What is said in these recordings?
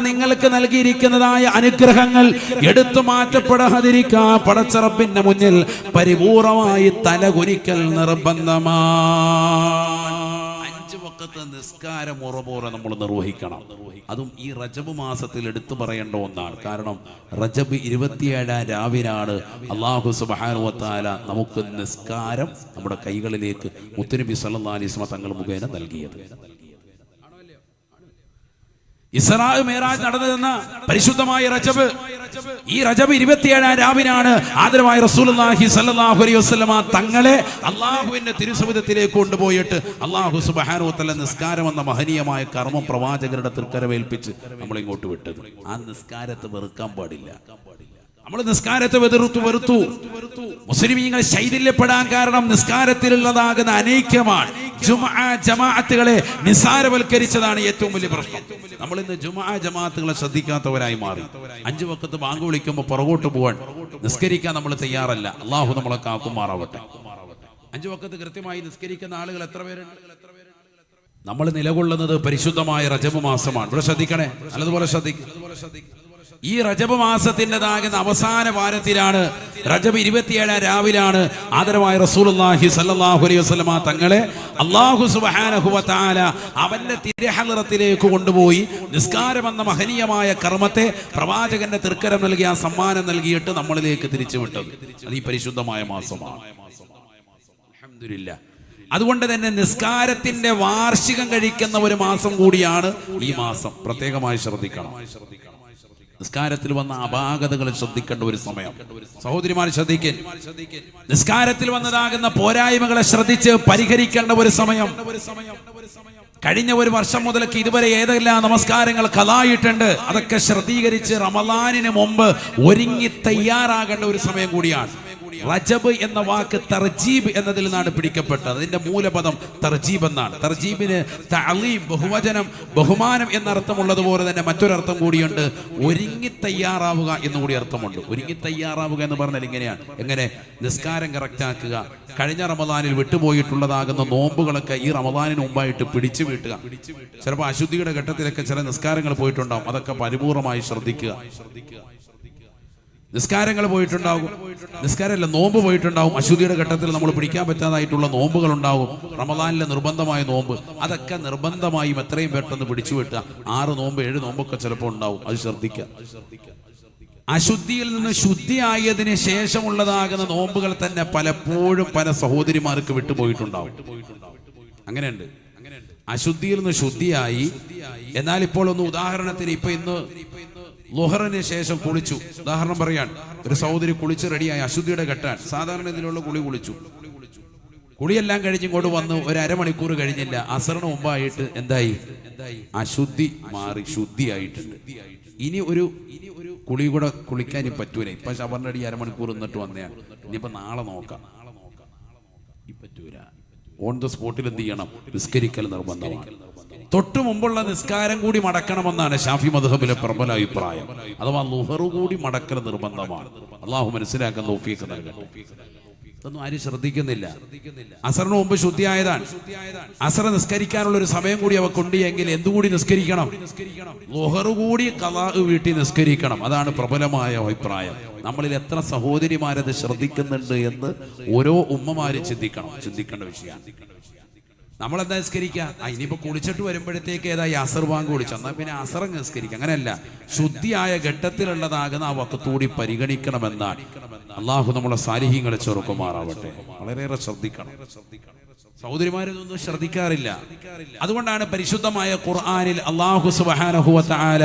നിങ്ങൾക്ക് നൽകിയിരിക്കുന്നതായ അനുഗ്രഹങ്ങൾ എടുത്തു മാറ്റപ്പെടാതിരിക്കാൻ പടച്ച റബ്ബിന്റെ മുന്നിൽ പരിപൂർണമായി തലകുരിക്കൽ നിർബന്ധമാണ് വക്കത്ത് നിസ്കാരം ഉറപോറെ നമ്മൾ നിർവഹിക്കണം. അതും ഈ റജബ് മാസത്തിൽ എടുത്തു പറയേണ്ട ഒന്നാണ്. കാരണം റജബ് ഇരുപത്തിയേഴാം രാവിലാണ് അള്ളാഹു സുബാനുവത്താല നമുക്ക് നിസ്കാരം നമ്മുടെ കൈകളിലേക്ക് മുത്തുനബി സല്ലാ അലിസ്മ തങ്ങൾ മുഖേന നൽകിയത്. ഇസ്രാ മേരാജ് നടന്നതെന്ന പരിശുദ്ധമായ റജബ്. ഈ റജബ് ഇരുപത്തിയേഴാം രാവിനാണ് ആദരവായ റസൂലുള്ളാഹി സല്ലല്ലാഹു അലൈഹി വസല്ലമ തങ്ങളെ അള്ളാഹുവിന്റെ തിരുസവിധത്തിലേക്ക് കൊണ്ടുപോയിട്ട് അള്ളാഹു സുബ്ഹാനഹു വതആല നിസ്കാരം എന്ന മഹനീയമായ കർമ്മം പ്രവാചകരുടെ തൃക്കരവേൽപ്പിച്ച് നമ്മൾ ഇങ്ങോട്ട് വിട്ടത്. ആ നിസ്കാരത്തെ വെറുക്കാൻ പാടില്ല. നമ്മൾ നിസ്കാരത്തെ വെതിർത്തു വെറുത്തു. മുസ്ലിമീങ്ങൾ ശൈഥില്യപ്പെടാൻ കാരണം നിസ്കാരത്തിലുള്ളതാകുന്ന അനൈക്യമാണ് ജുമാ ജമാഅത്തുകളെ നിസാരവൽക്കരിച്ചതാണ് ഏറ്റവും വലിയ പ്രശ്നം. നമ്മൾ ഇന്ന് ജുമാ ജമാഅത്തുകളെ ശ്രദ്ധിക്കാത്തവരായി മാറി. അഞ്ചു വക്കത്ത് ബാങ്ക് വിളിക്കുമ്പോൾ പുറകോട്ട് പോവാൻ നിസ്കരിക്കാൻ നമ്മൾ തയ്യാറല്ല. അള്ളാഹു നമ്മളെ കാക്കുമാറാവട്ടെ. അഞ്ചു വക്കത്ത് കൃത്യമായി നിസ്കരിക്കുന്ന ആളുകൾ എത്ര പേരുണ്ട്? നമ്മൾ നിലകൊള്ളുന്നത് പരിശുദ്ധമായ റജബ് മാസമാണ്. ഇവിടെ ശ്രദ്ധിക്കണേ. നല്ലതുപോലെ ശ്രദ്ധിക്കും. ഈ റജബ് മാസത്തിന്റെതാകുന്ന അവസാന വാരത്തിലാണ്. റജബ് ഇരുപത്തിയേഴാം രാവിലാണ്. ആദരവായ റസൂലുള്ളാഹി സല്ലാഹു അലൈഹി വസ്ലമ തങ്ങളെ അള്ളാഹു സുബ്ഹാനഹു അവന്റെ തിരഹനിറത്തിലേക്ക് കൊണ്ടുപോയി നിസ്കാരം എന്ന മഹനീയമായ കർമ്മത്തെ പ്രവാചകന്റെ തൃക്കരം നൽകിയ ആ സമ്മാനം നൽകിയിട്ട് നമ്മളിലേക്ക് തിരിച്ചു വിട്ടത് അത് ഈ പരിശുദ്ധമായ മാസമാണ്. അതുകൊണ്ട് തന്നെ നിസ്കാരത്തിന്റെ വാർഷികം കഴിക്കുന്ന ഒരു മാസം കൂടിയാണ് ഈ മാസം. പ്രത്യേകമായി ശ്രദ്ധിക്കണം. നിസ്കാരത്തിൽ വന്ന അപാകതകൾ ശ്രദ്ധിക്കേണ്ട ഒരു സമയം. സഹോദരിമാർ ശ്രദ്ധിക്കൻ. നിസ്കാരത്തിൽ വന്നതാകുന്ന പോരായ്മകളെ ശ്രദ്ധിച്ച് പരിഹരിക്കേണ്ട ഒരു സമയം. കഴിഞ്ഞ ഒരു വർഷം മുതലൊക്കെ ഇതുവരെ ഏതെല്ലാം നമസ്കാരങ്ങൾ കലായിട്ടുണ്ട്. അതൊക്കെ ശ്രദ്ധീകരിച്ച് റമലാനിന് മുമ്പ് ഒരുങ്ങി തയ്യാറാകേണ്ട ഒരു സമയം കൂടിയാണ്. റജബ് എന്ന വാക്ക് തർജീബ് എന്നതിൽ നിന്നാണ് പിടിക്കപ്പെട്ടത്. അതിന്റെ മൂലപദം തർജീബ് എന്നാണ്. തർജീബിന് തഅലീം ബഹുവചനം ബഹുമാനം എന്ന അർത്ഥമുള്ളതുപോലെ തന്നെ മറ്റൊരർത്ഥം കൂടിയുണ്ട്. ഒരുങ്ങി തയ്യാറാവുക എന്നുകൂടി അർത്ഥമുണ്ട്. ഒരുങ്ങി തയ്യാറാവുക എന്ന് പറഞ്ഞാൽ ഇങ്ങനെയാണ്. എങ്ങനെ? നിസ്കാരം കറക്റ്റാക്കുക കഴിഞ്ഞ റമദാനിൽ വിട്ടുപോയിട്ടുള്ളതാകുന്ന നോമ്പുകളൊക്കെ ഈ റമദാനിന് മുമ്പായിട്ട് പിടിച്ചു വീട്ടുക. ചിലപ്പോൾ അശുദ്ധിയുടെ ഘട്ടത്തിലൊക്കെ ചില നിസ്കാരങ്ങൾ പോയിട്ടുണ്ടാവും. അതൊക്കെ പരിപൂർണമായി ശ്രദ്ധിക്കുക. നിസ്കാരങ്ങൾ പോയിട്ടുണ്ടാകും. നിസ്കാരമല്ല നോമ്പ് പോയിട്ടുണ്ടാകും. അശുദ്ധിയുടെ ഘട്ടത്തിൽ നമ്മൾ പിടിക്കാൻ പറ്റാതായിട്ടുള്ള നോമ്പുകൾ ഉണ്ടാകും റമദാനിലെ നിർബന്ധമായ നോമ്പ്. അതൊക്കെ നിർബന്ധമായും എത്രയും പെട്ടെന്ന് പിടിച്ചു വിട്ടുക. ആറ് നോമ്പ് ഏഴ് നോമ്പൊക്കെ ചിലപ്പോൾ ഉണ്ടാവും. അത് ശ്രദ്ധിക്കുക. അശുദ്ധിയിൽ നിന്ന് ശുദ്ധിയായതിന് ശേഷമുള്ളതാകുന്ന നോമ്പുകൾ തന്നെ പലപ്പോഴും പല സഹോദരിമാർക്ക് വിട്ടുപോയിട്ടുണ്ടാവും. അങ്ങനെയുണ്ട്. അശുദ്ധിയിൽ നിന്ന് ശുദ്ധിയായി. എന്നാൽ ഇപ്പോൾ ഒന്ന് ഉദാഹരണത്തിന് ഇപ്പൊ ഇന്ന് ലുഹറിന് ശേഷം കുളിച്ചു. ഉദാഹരണം പറയാൻ ഒരു സഹോദരി കുളിച്ച് റെഡിയായി അശുദ്ധിയുടെ ഘട്ടാൻ സാധാരണ ഇതിലുള്ള കുളി കുളിച്ചു. കുളിയെല്ലാം കഴിഞ്ഞ് ഇങ്ങോട്ട് വന്ന് ഒരു അരമണിക്കൂർ കഴിഞ്ഞില്ല. അസറിന് മുമ്പായിട്ട് എന്തായി? അശുദ്ധി മാറി ശുദ്ധിയായിട്ടുണ്ട്. ഇനി ഒരു കുളി കൂടെ കുളിക്കാൻ പറ്റൂല. ഇപ്പൊ ശബറിന്റെ അടി അരമണിക്കൂർ നിന്നിട്ട് വന്നേ ഇനിയിപ്പോ നാളെ നോക്കാം. പറ്റൂല. ഓൺ ദ സ്പോട്ടിൽ എന്ത് ചെയ്യണം? നിസ്കരിക്കൽ നിർബന്ധമാണ്. തൊട്ടു മുമ്പുള്ള നിസ്കാരം കൂടി മടക്കണമെന്നാണ് ഷാഫി മധുഹബിലെ പ്രബല അഭിപ്രായം. അഥവാ ലുഹറു കൂടി മടക്കൽ നിർബന്ധമാണ്. അള്ളാഹു മനസ്സിലാക്കാൻ തോഫിയൊക്കെ നൽകട്ടെ. ഇതൊന്നും ആരും ശ്രദ്ധിക്കുന്നില്ല. അസറിന് മുമ്പ് ശുദ്ധിയായതാണ്. അസറ നിസ്കരിക്കാനുള്ള ഒരു സമയം കൂടി അവ കൊണ്ട് എങ്കിൽ എന്തുകൂടി നിസ്കരിക്കണം? ലുഹറു കൂടി കലാ വീട്ടിൽ നിസ്കരിക്കണം. അതാണ് പ്രബലമായ അഭിപ്രായം. നമ്മളിൽ എത്ര സഹോദരിമാരത് ശ്രദ്ധിക്കുന്നുണ്ട് എന്ന് ഓരോ ഉമ്മമാരും ചിന്തിക്കണം. ചിന്തിക്കേണ്ട വിഷയമാണ്. നമ്മളെന്താ നിസ്കരിക്കുക ആ ഇനിയിപ്പോ കുളിച്ചിട്ട് വരുമ്പോഴത്തേക്ക് ഏതാ ഈ അസർ വാങ്ങ് കുളിച്ചു. എന്നാൽ പിന്നെ അസറങ്ങ് നിസ്കരിക്കുക അങ്ങനെയല്ല. ശുദ്ധിയായ ഘട്ടത്തിലുള്ളതാകുന്ന ആ വക്കത്തൂടി പരിഗണിക്കണമെന്നാണ്. അള്ളാഹു നമ്മളെ സാരിഹ്യങ്ങളെ ചെറുക്കുമാറാവട്ടെ. വളരെയേറെ ശ്രദ്ധിക്കണം. സൗദരിമാരൊന്നും ശ്രദ്ധിക്കാറില്ല. അതുകൊണ്ടാണ് പരിശുദ്ധമായ ഖുർആാനിൽ അള്ളാഹു സുബാനഹുല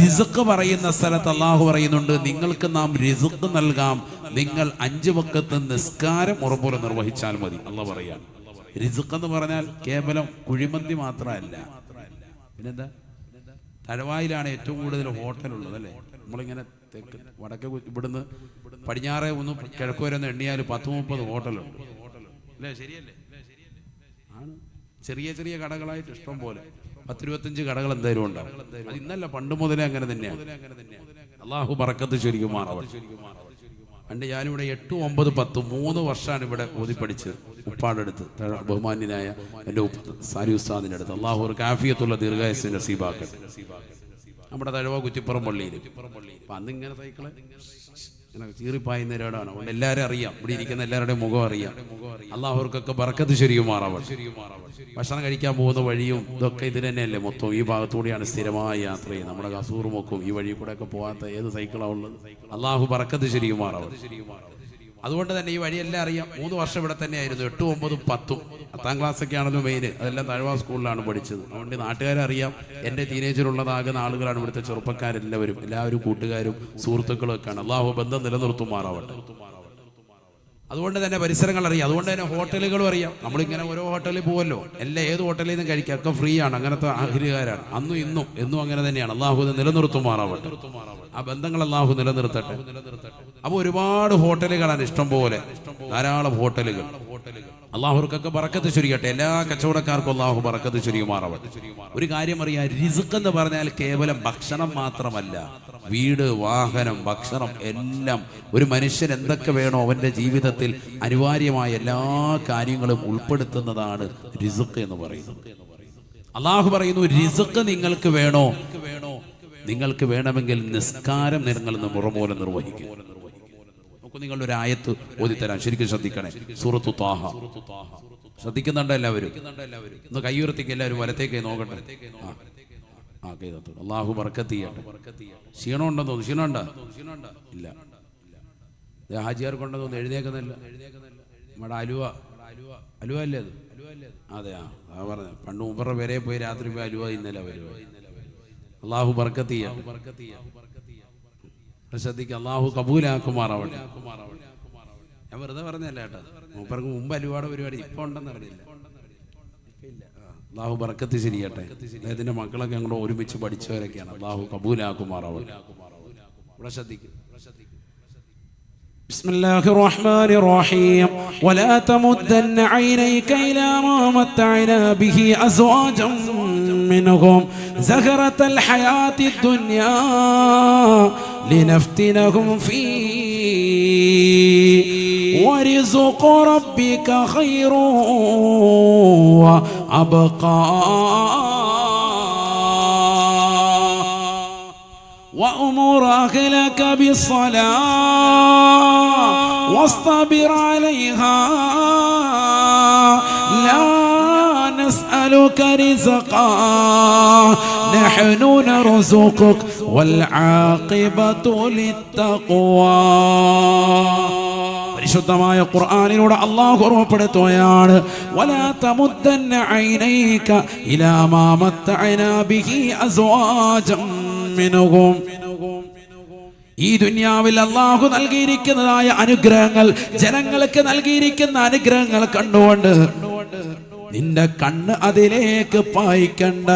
റിസുക്ക് പറയുന്ന സ്ഥലത്ത് അള്ളാഹു പറയുന്നുണ്ട് നിങ്ങൾക്ക് നാം റിസുക്ക് നൽകാം. നിങ്ങൾ അഞ്ചു വക്കത്ത് നിസ്കാരം ഉറപ്പുറ നിർവഹിച്ചാൽ മതി. അള്ള പറയാൻ റിസുക്ക് എന്ന് പറഞ്ഞാൽ കേവലം കുഴിമന്തി മാത്രമല്ല. പിന്നെന്താ? തഴവായിലാണ് ഏറ്റവും കൂടുതൽ ഹോട്ടലുള്ളത് അല്ലേ? നമ്മളിങ്ങനെ തെക്ക് വടക്ക് ഇവിടുന്ന് പടിഞ്ഞാറെ ഒന്ന് കിഴക്ക് വരെ എണ്ണിയാൽ പത്ത് മുപ്പത് ഹോട്ടലുണ്ട്. അല്ലേ? ശരിയല്ലേ? ആണ്. ചെറിയ ചെറിയ കടകളായിട്ട് ഇഷ്ടം പോലെ. പത്തിരുപത്തഞ്ച് കടകൾ എന്തായാലും ഉണ്ടാവും. അത് ഇന്നല്ല പണ്ട് മുതലേ അങ്ങനെ തന്നെയാണ്. അള്ളാഹു പറക്കത്ത് ശരിക്കും മാറാവട്ടെ പണ്ട് ഞാനിവിടെ എട്ട് ഒമ്പത് പത്ത് മൂന്ന് വർഷമാണ് ഇവിടെ ഓതി പഠിച്ചത് ഉപ്പാടെടുത്ത് ബഹുമാന്യനായ എന്റെ ഉപ്പ സാരി ഉസ്താദിന്റെ അടുത്ത്. അള്ളാഹു ഒരു കാഫിയത്തുള്ള ദീർഘായസിന്റെ നസീബാക്കട്ടെ. നമ്മുടെ തഴവ കുറ്റിപ്പുറം പള്ളിയിൽ അപ്പം അന്ന് ഇങ്ങനെ സൈക്കിൾ ചീറിപ്പായുന്ന ഒരാടാണ് അതുകൊണ്ട് എല്ലാവരും അറിയാം. ഇവിടെ ഇരിക്കുന്ന എല്ലാവരുടെയും മുഖം അറിയാം. അള്ളാഹുർക്കൊക്കെ പറക്കത്ത് ശരിയും മാറാവട്ടെ. ഭക്ഷണം കഴിക്കാൻ പോകുന്ന വഴിയും ഇതൊക്കെ ഇത് തന്നെയല്ലേ മൊത്തം. ഈ ഭാഗത്തുകൂടിയാണ് സ്ഥിരമായ യാത്ര ചെയ്യുന്നത് നമ്മുടെ കസൂർ മുക്കും ഈ വഴി കൂടെ ഒക്കെ പോകാത്ത ഏത് സൈക്കിളാണ് ഉള്ളത്? അള്ളാഹു ബറക്കത്ത് ശരിയുമാറാവട്ടെ അതുകൊണ്ട് തന്നെ ഈ വഴിയെല്ലാം അറിയാം. മൂന്ന് വർഷം ഇവിടെ തന്നെയായിരുന്നു. എട്ടും ഒമ്പതും പത്തും. പത്താം ക്ലാസ്സൊക്കെ ആണല്ലോ മെയിൻ അതെല്ലാം തഴവാ സ്കൂളിലാണ് പഠിച്ചത്. അതുകൊണ്ട് നാട്ടുകാരെ അറിയാം എന്റെ ടീനേജിലുള്ളതാകുന്ന ആളുകളാണ് ഇവിടുത്തെ ചെറുപ്പക്കാരെല്ലാവരും. എല്ലാവരും കൂട്ടുകാരും സുഹൃത്തുക്കളും ഒക്കെയാണ് അള്ളാഹു ബന്ധം നിലനിർത്തുമാറാവട്ടെ. അതുകൊണ്ട് തന്നെ പരിസരങ്ങൾ അറിയാം. അതുകൊണ്ട് തന്നെ ഹോട്ടലുകളും അറിയാം. നമ്മളിങ്ങനെ ഓരോ ഹോട്ടലിൽ പോകുമല്ലോ എല്ലാം ഏത് ഹോട്ടലിൽ നിന്നും കഴിക്കാം. ഒക്കെ ഫ്രീ ആണ്. അങ്ങനത്തെ ആഗ്രഹകാരാണ്. അന്നും ഇന്നും എന്നും അങ്ങനെ തന്നെയാണ്. അള്ളാഹു നിലനിർത്തുമാറാവട്ടെ. ആ ബന്ധങ്ങൾ അള്ളാഹു നിലനിർത്തട്ടെ. അപ്പോൾ ഒരുപാട് ഹോട്ടലുകളാണ് ഇഷ്ടം പോലെ. ധാരാളം ഹോട്ടലുകൾ. അള്ളാഹുർക്കൊക്കെ പറക്കത്ത് ചുരുക്കട്ടെ. എല്ലാ കച്ചവടക്കാർക്കും അള്ളാഹു പറക്കത്ത് ചുരുക്കുമാറാവട്ടെ. ഒരു കാര്യം അറിയാം. റിസുക്ക് എന്ന് പറഞ്ഞാൽ കേവലം ഭക്ഷണം മാത്രമല്ല. വീട് വാഹനം ഭക്ഷണം എല്ലാം. ഒരു മനുഷ്യൻ എന്തൊക്കെ വേണോ അവന്റെ ജീവിതത്തിൽ അനിവാര്യമായ എല്ലാ കാര്യങ്ങളും ഉൾപ്പെടുത്തുന്നതാണ് റിസുക്ക് എന്ന് പറയുന്നത്. അള്ളാഹു പറയുന്നു റിസുക്ക് നിങ്ങൾക്ക് വേണോ? വേണോ നിങ്ങൾക്ക് വേണമെങ്കിൽ നിസ്കാരം നിങ്ങൾ മുറമൂലം നിർവഹിക്കും നിങ്ങളുടെ ഒരു ആയത്ത് ഓതിത്തരാം. ശരിക്കും ശ്രദ്ധിക്കണേ. സൂറത്തു താഹ ശ്രദ്ധിക്കുന്നുണ്ട് എല്ലാവരും? ഒന്ന് കൈയുറത്തേക്ക് എല്ലാവരും വലത്തേക്ക് നോക്കട്ടെ. ആ. കൈതത്തോട് അള്ളാഹു ബർക്കത്ത് ചെയ്യട്ടെ. ക്ഷീണം ഉണ്ടെന്ന് തോന്നുന്നു? ക്ഷീണം ഉണ്ടോ ഇല്ല. ദേ ഹാജിയാർക്ക് ഉണ്ടെന്ന് തോന്നുന്നു? എഴുന്നേക്കുന്നില്ല നമ്മുടെ അലുവ. അലുവ അല്ലേ അത്? അതെ ആ. ആ പറഞ്ഞ. പണ്ട് മുമ്പറ വരെ പോയി രാത്രി പോയി അലുവ ഇന്നലെ വരുവ അള്ളാഹു ബർക്കത്ത് ചെയ്യട്ടെ. അത് ശ്രദ്ധിക്കുക അള്ളാഹു കബൂലാക്കുമാറാവട്ടെ. ഞാൻ വെറുതെ പറഞ്ഞല്ല കേട്ടോ. മൂപ്പർക്ക് മുമ്പ് അലുവാടെ പരിപാടി ഇപ്പൊ ഉണ്ടെന്ന് അറിയില്ല. അള്ളാഹു ബർക്കത്ത് ശരിയട്ടെ അദ്ദേഹത്തിന്റെ മക്കളൊക്കെ ഞങ്ങൾ ഒരുമിച്ച് പഠിച്ചവരൊക്കെയാണ് അള്ളാഹു കബൂലാക്കുമാറാവട്ടെ ഇവിടെ ശ്രദ്ധിക്കും بسم الله الرحمن الرحيم ولا تمدن عينيك إلى ما متعنا به أزواجا منهم زهرة الحياة الدنيا لنفتنهم فيه ورزق ربك خير وأبقى. وأمر أهلك بالصلاة واصطبر عليها. لا نسألك رزقا. نحن نرزقك والعاقبة للتقوى. പരിശുദ്ധമായ ഖുർആാനിലൂടെ അള്ളാഹു ഓർമ്മപ്പെടുത്തുകയാണ് ഈ ദുന്യാവിൽ അള്ളാഹു നൽകിയിരിക്കുന്നതായ അനുഗ്രഹങ്ങൾ ജനങ്ങൾക്ക് നൽകിയിരിക്കുന്ന അനുഗ്രഹങ്ങൾ കണ്ടുകൊണ്ട് നിന്റെ കണ്ണ് അതിലേക്ക് പായിക്കണ്ട.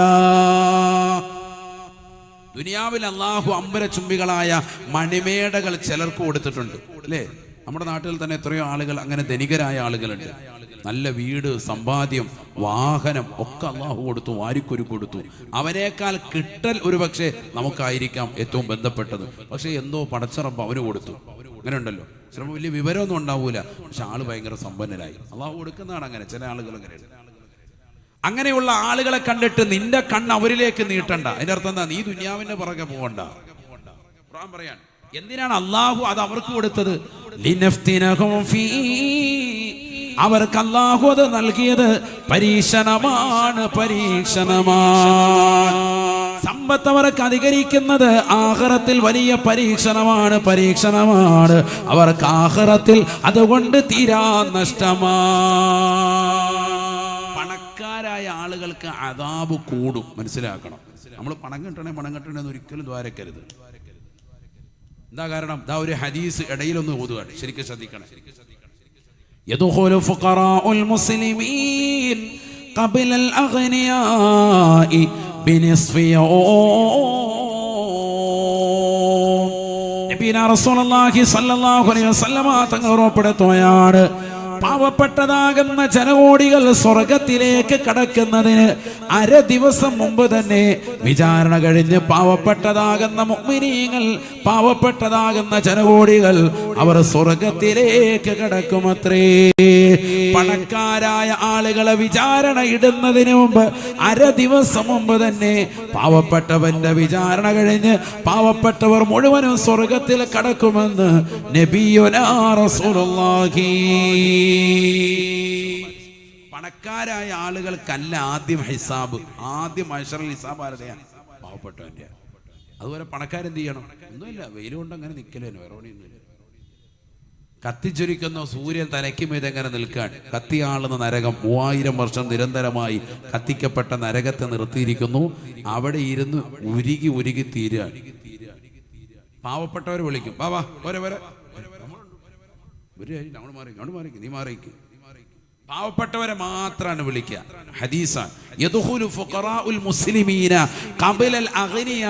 ദുനിയാവിൽ അള്ളാഹു അമ്പരചുംബികളായ മണിമേടകൾ ചിലർക്ക് കൊടുത്തിട്ടുണ്ട് അല്ലേ? നമ്മുടെ നാട്ടിൽ തന്നെ എത്രയോ ആളുകൾ അങ്ങനെ ധനികരായ ആളുകളുണ്ട്. നല്ല വീട് സമ്പാദ്യം വാഹനം ഒക്കെ അള്ളാഹു കൊടുത്തു വാരിക്കൊരു കൊടുത്തു. അവനേക്കാൾ കിട്ടൽ ഒരു പക്ഷേ നമുക്കായിരിക്കാം ഏറ്റവും ബന്ധപ്പെട്ടത്. പക്ഷേ എന്തോ പടച്ചറമ്പ് അവന് കൊടുത്തു. അങ്ങനെ ഉണ്ടല്ലോ ചിലപ്പോൾ വലിയ വിവരമൊന്നും ഉണ്ടാവൂല. പക്ഷെ ആൾ ഭയങ്കര സമ്പന്നനായി അള്ളാഹു കൊടുക്കുന്നതാണ് അങ്ങനെ. ചില ആളുകൾ അങ്ങനെ അങ്ങനെയുള്ള ആളുകളെ കണ്ടിട്ട് നിന്റെ കണ്ണ് അവരിലേക്ക് നീട്ടണ്ട. അതിന്റെ അർത്ഥം എന്താ? നീ ദുന്യാവിന്റെ പുറകെ പോകണ്ട പറയാൻ എന്തിനാണ് അള്ളാഹു അത് അവർക്ക് കൊടുത്തത്? അവർക്ക് അല്ലാഹു അത് നൽകിയത് പരീക്ഷണമാണ് പരീക്ഷണമാണ്. സമ്പത്ത് അവർക്ക് അധികരിക്കുന്നത് ആഹ്റത്തിൽ വലിയ പരീക്ഷണമാണ് പരീക്ഷണമാണ്. അവർക്ക് ആഹ്റത്തിൽ അതുകൊണ്ട് തീരാ നഷ്ടമാണ്. പണക്കാരായ ആളുകൾക്ക് അതാബ് കൂടും. മനസ്സിലാക്കണം. നമ്മൾ പണം കിട്ടണേ പണം കിട്ടണേ എന്ന് ഒരിക്കലും ദ്വാരക്കരുത്. എന്താ കാരണം ഇതാ ഒരു ഹദീസ് ഇടയിലൊന്ന് ഓതുകയാണ് ശരിക്കും ശ്രദ്ധിക്കണം يدخل فقراء المسلمين قبل الأغنياء بنصف يوم നബീന റസൂലുള്ളാഹി സ്വല്ലല്ലാഹു അലൈഹി വസല്ലമ തങ്ങൾ ഉറപ്പെടുത്തുകയാണ് പാവപ്പെട്ടതാകുന്ന ജനകോടികൾ സ്വർഗത്തിലേക്ക് കടക്കുന്നതിന് അര ദിവസം മുമ്പ് തന്നെ വിചാരണ കഴിഞ്ഞ് പാവപ്പെട്ടതാകുന്ന മുഅ്മിനീങ്ങൾ പാവപ്പെട്ടതാകുന്ന ജനകോടികൾ അവർ സ്വർഗത്തിലേക്ക് കടക്കുമത്രേ. പണക്കാരായ ആളുകളെ വിചാരണ ഇടുന്നതിന് മുമ്പ് അര ദിവസം മുമ്പ് തന്നെ പാവപ്പെട്ടവന്റെ വിചാരണ കഴിഞ്ഞ് പാവപ്പെട്ടവർ മുഴുവനും സ്വർഗത്തിൽ കടക്കുമെന്ന് നബിയുനാ റസൂലുള്ളാഹി. പണക്കാരായ ആളുകൾക്കല്ല ആദ്യം ഹിസാബ്. ആദ്യം അഷറൽ ഹിസാബ് ആരുടെയാണ്? പാവപ്പെട്ടവന്റെ അതുപോലെ പണക്കാരെന്ത് ചെയ്യണം? ഒന്നുമില്ല. വെയിലുകൊണ്ട് അങ്ങനെ നിൽക്കലേനു വേറെ കത്തിച്ചൊരിക്കുന്ന സൂര്യൻ തലയ്ക്ക് മീതെങ്ങനെ നിൽക്കാൻ കത്തിയാളുന്ന നരകം മൂവായിരം വർഷം നിരന്തരമായി കത്തിക്കപ്പെട്ട നരകത്തെ നിർത്തിയിരിക്കുന്നു. അവിടെ ഇരുന്ന് ഉരുകി ഉരുകി തീരുക പാവപ്പെട്ടവരെ വിളിക്കും. വാ വാ കാര്യം അങ്ങോട്ട് മാറി അങ്ങോട്ട് മാറിക്ക് നീ മാറിക്കും പാവപ്പെട്ടവരെ മാത്രമാണ് വിളിക്കുക. ഫുഖറാഉൽ മുസ്ലിമീന അഗ്നിയ